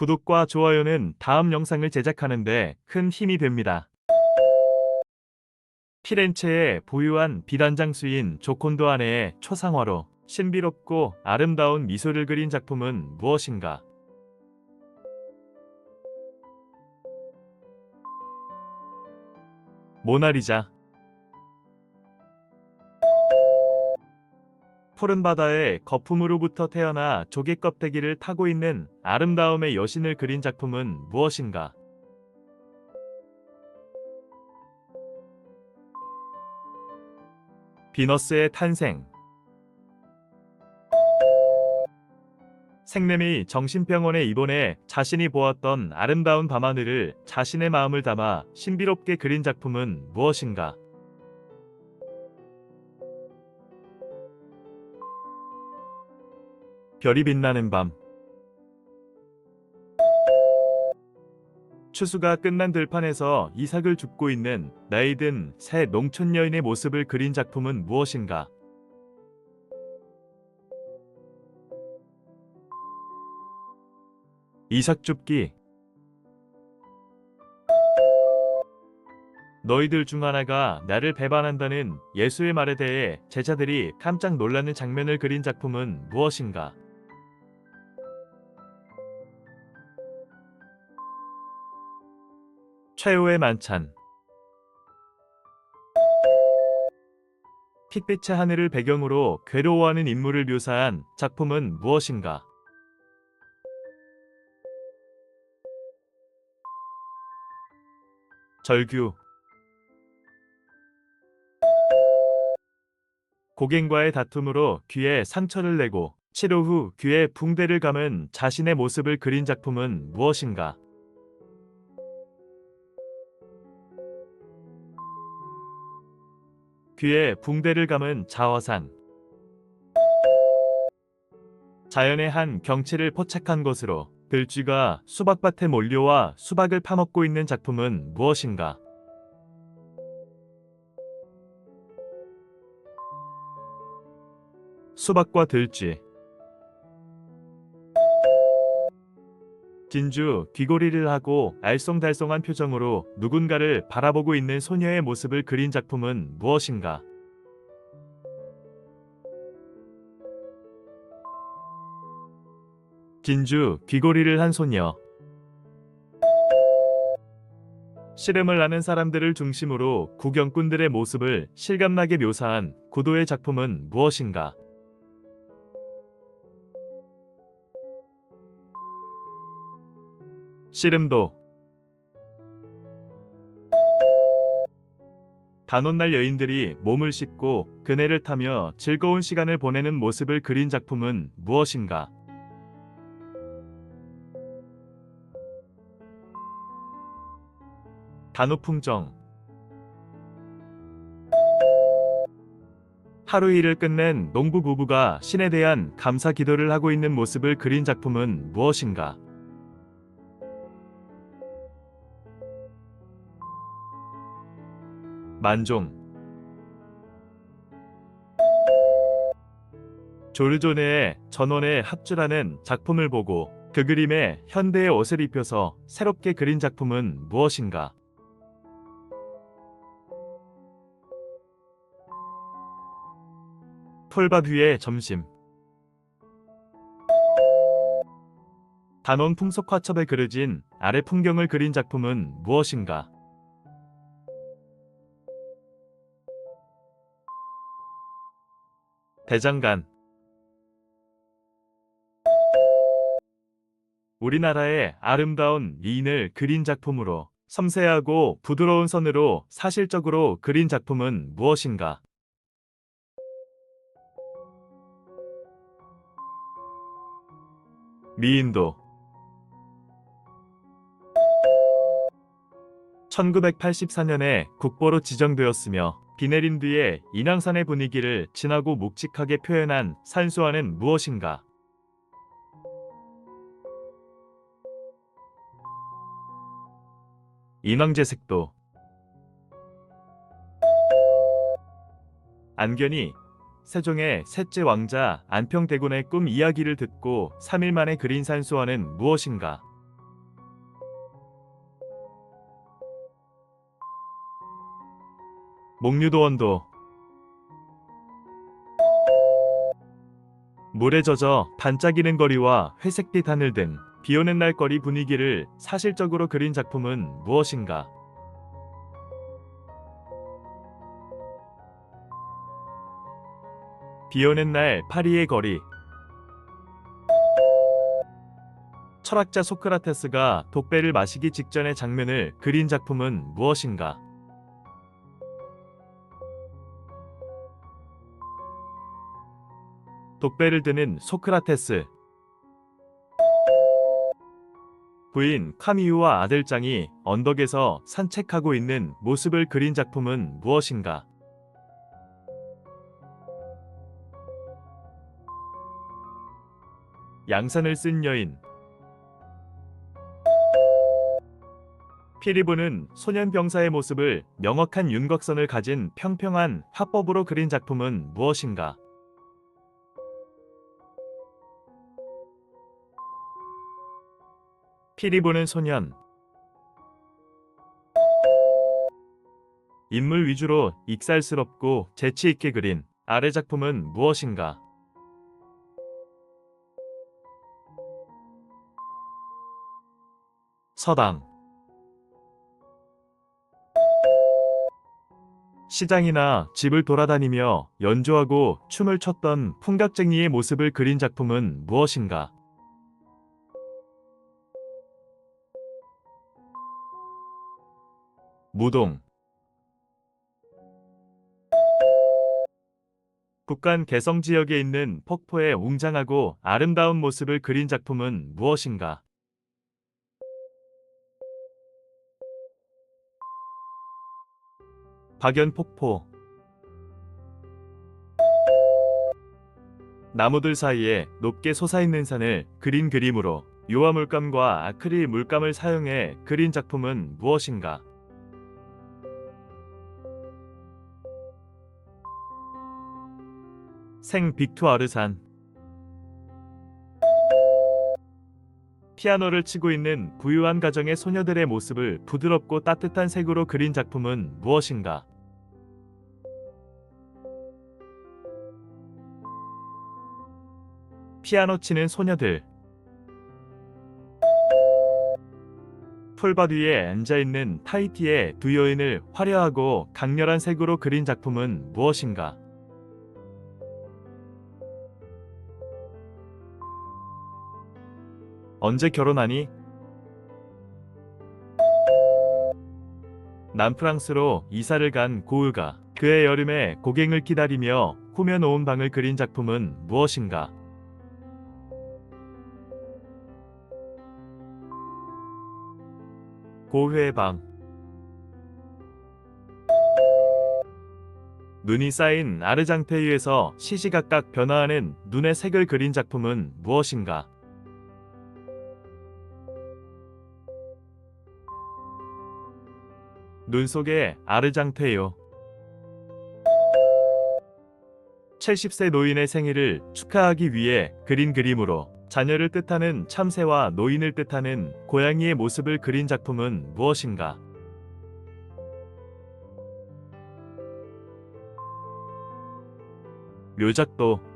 구독과 좋아요는 다음 영상을 제작하는데 큰 힘이 됩니다. 피렌체에 보유한 비단장수인 조콘도 아내의 초상화로 신비롭고 아름다운 미소를 그린 작품은 무엇인가? 모나리자 푸른 바다의 거품으로부터 태어나 조개 껍데기를 타고 있는 아름다움의 여신을 그린 작품은 무엇인가? 비너스의 탄생 생님이 정신병원에 입원해 자신이 보았던 아름다운 밤하늘을 자신의 마음을 담아 신비롭게 그린 작품은 무엇인가? 별이 빛나는 밤 추수가 끝난 들판에서 이삭을 줍고 있는 나이 든 새 농촌 여인의 모습을 그린 작품은 무엇인가? 이삭 줍기 너희들 중 하나가 나를 배반한다는 예수의 말에 대해 제자들이 깜짝 놀라는 장면을 그린 작품은 무엇인가? 최후의 만찬 핏빛의 하늘을 배경으로 괴로워하는 인물을 묘사한 작품은 무엇인가? 절규 고갱과의 다툼으로 귀에 상처를 내고 치료 후 귀에 붕대를 감은 자신의 모습을 그린 작품은 무엇인가? 귀에 붕대를 감은 자화상 자연의 한 경치를 포착한 것으로 들쥐가 수박밭에 몰려와 수박을 파먹고 있는 작품은 무엇인가? 수박과 들쥐 진주 귀고리를 하고 알쏭달쏭한 표정으로 누군가를 바라보고 있는 소녀의 모습을 그린 작품은 무엇인가? 진주 귀고리를 한 소녀 씨름을 하는 사람들을 중심으로 구경꾼들의 모습을 실감나게 묘사한 구도의 작품은 무엇인가? 씨름도 단오날 여인들이 몸을 씻고 그네를 타며 즐거운 시간을 보내는 모습을 그린 작품은 무엇인가? 단오풍정 하루 일을 끝낸 농부 부부가 신에 대한 감사 기도를 하고 있는 모습을 그린 작품은 무엇인가? 만종 조르조네의 전원의 합주라는 작품을 보고 그 그림에 현대의 옷을 입혀서 새롭게 그린 작품은 무엇인가? 폴밥 위의 점심 단원 풍속 화첩에 그려진 아래 풍경을 그린 작품은 무엇인가? 대장간 우리나라의 아름다운 미인을 그린 작품으로 섬세하고 부드러운 선으로 사실적으로 그린 작품은 무엇인가? 미인도 1984년에 국보로 지정되었으며 비 내린 뒤에 인왕산의 분위기를 진하고 묵직하게 표현한 산수화는 무엇인가? 인왕제색도 안견이 세종의 셋째 왕자 안평대군의 꿈 이야기를 듣고 3일 만에 그린 산수화는 무엇인가? 목류도 원도 물에 젖어 반짝이는 거리와 회색빛 하늘 등 비오는 날 거리 분위기를 사실적으로 그린 작품은 무엇인가? 비오는 날 파리의 거리 철학자 소크라테스가 독배를 마시기 직전의 장면을 그린 작품은 무엇인가? 독배를 드는 소크라테스 부인 카미유와 아들장이 언덕에서 산책하고 있는 모습을 그린 작품은 무엇인가? 양산을 쓴 여인 피리부는 소년 병사의 모습을 명확한 윤곽선을 가진 평평한 화법으로 그린 작품은 무엇인가? 피리 보는 소년 인물 위주로 익살스럽고 재치 있게 그린 아래 작품은 무엇인가? 서당 시장이나 집을 돌아다니며 연주하고 춤을 췄던 풍각쟁이의 모습을 그린 작품은 무엇인가? 무동 북한 개성 지역에 있는 폭포의 웅장하고 아름다운 모습을 그린 작품은 무엇인가? 박연 폭포 나무들 사이에 높게 솟아있는 산을 그린 그림으로 유화 물감과 아크릴 물감을 사용해 그린 작품은 무엇인가? 생 빅투아르산 피아노를 치고 있는 부유한 가정의 소녀들의 모습을 부드럽고 따뜻한 색으로 그린 작품은 무엇인가? 피아노 치는 소녀들 풀밭 위에 앉아있는 타이티의 두 여인을 화려하고 강렬한 색으로 그린 작품은 무엇인가? 언제 결혼하니? 남프랑스로 이사를 간 고흐가 그의 여름에 고갱을 기다리며 꾸며놓은 방을 그린 작품은 무엇인가? 고흐의 방 눈이 쌓인 아르장테이에서 시시각각 변화하는 눈의 색을 그린 작품은 무엇인가? 눈 속의 아르장테요. 70세 노인의 생일을 축하하기 위해 그린 그림으로 자녀를 뜻하는 참새와 노인을 뜻하는 고양이의 모습을 그린 작품은 무엇인가? 묘작도